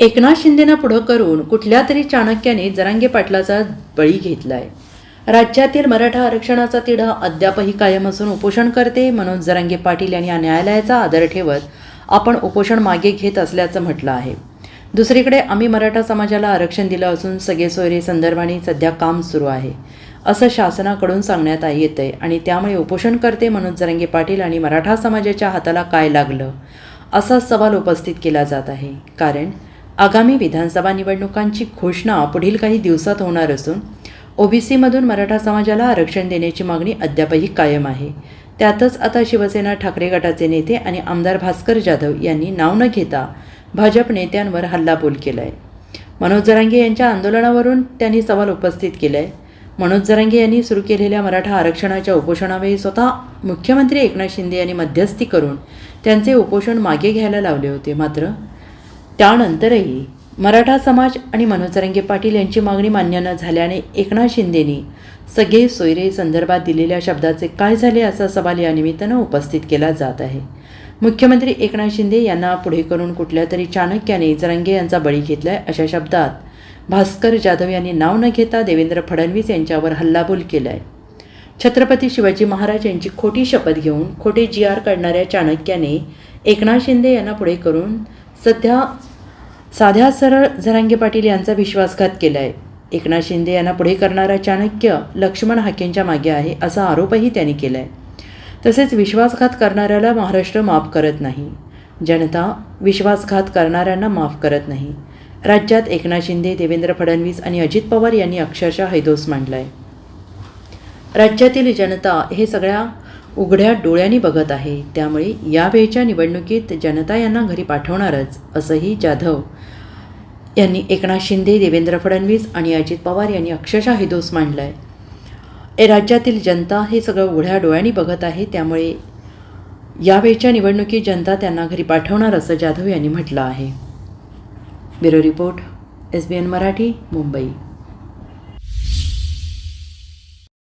एकनाथ शिंदेना पुढं करून कुठल्या तरी चाणक्याने जरांगे पाटलाचा बळी घेतलाय. राज्यातील मराठा आरक्षणाचा तिढा अद्यापही कायम असून उपोषण करते म्हणून जरांगे पाटील यांनी या न्यायालयाचा आदर ठेवत आपण उपोषण मागे घेत असल्याचं म्हटलं आहे. दुसरीकडे आम्ही मराठा समाजाला आरक्षण दिलं असून सगळे सोयरे संदर्भाने सध्या काम सुरू आहे असं शासनाकडून सांगण्यात येत आहे आणि त्यामुळे उपोषण करते म्हणून जरांगे पाटील आणि मराठा समाजाच्या हाताला काय लागलं असा सवाल उपस्थित केला जात आहे. कारण आगामी विधानसभा निवडणुकांची घोषणा पुढील काही दिवसात होणार असून ओबीसीमधून मराठा समाजाला आरक्षण देण्याची मागणी अद्यापही कायम आहे. त्यातच आता शिवसेना ठाकरे गटाचे नेते आणि आमदार भास्कर जाधव यांनी नाव न घेता भाजप नेत्यांवर हल्लाबोल केला आहे मनोज जरांगे यांच्या आंदोलनावरून त्यांनी सवाल उपस्थित केला आहे मनोज जरांगे यांनी सुरू केलेल्या मराठा आरक्षणाच्या उपोषणावेळी स्वतः मुख्यमंत्री एकनाथ शिंदे यांनी मध्यस्थी करून त्यांचे उपोषण मागे घ्यायला लावले होते. मात्र त्यानंतरही मराठा समाज आणि मनोजरंगे पाटील यांची मागणी मान्य न झाल्याने एकनाथ शिंदेनी सगळे सोयरे संदर्भात दिलेल्या शब्दाचे काय झाले असा सवाल या निमित्तानं उपस्थित केला जात आहे. मुख्यमंत्री एकनाथ शिंदे यांना पुढे करून कुठल्या तरी चाणक्याने जरंगे यांचा बळी घेतलाय अशा शब्दात भास्कर जाधव यांनी नाव न घेता देवेंद्र फडणवीस यांच्यावर हल्लाबोल केलाय. छत्रपती शिवाजी महाराज यांची खोटी शपथ घेऊन खोटे जी आर काढणाऱ्या चाणक्याने एकनाथ शिंदे यांना पुढे करून सध्या साध्या सरळ झरांगे पाटील यांचा विश्वासघात केला आहे एकनाथ शिंदे यांना पुढे करणारा चाणक्य लक्ष्मण हाकेंच्या मागे आहे असा आरोपही त्यांनी केला आहे तसेच विश्वासघात करणाऱ्याला महाराष्ट्र माफ करत नाही. जनता विश्वासघात करणाऱ्यांना माफ करत नाही. राज्यात एकनाथ शिंदे देवेंद्र फडणवीस आणि अजित पवार यांनी अक्षरशः हैदोस मांडला आहे राज्यातील जनता हे सगळ्या उघड्या डोळ्यांनी बघत आहे. त्यामुळे यावेळच्या निवडणुकीत जनता यांना घरी पाठवणारच असंही जाधव यांनी एकनाथ शिंदे देवेंद्र फडणवीस आणि अजित पवार यांनी अक्षरशः दोष मांडला आहे राज्यातील जनता हे सगळं उघड्या डोळ्यांनी बघत आहे. त्यामुळे यावेळच्या निवडणुकीत जनता त्यांना घरी पाठवणार असं जाधव यांनी म्हटलं आहे. Bureau report S B N Marathi Mumbai.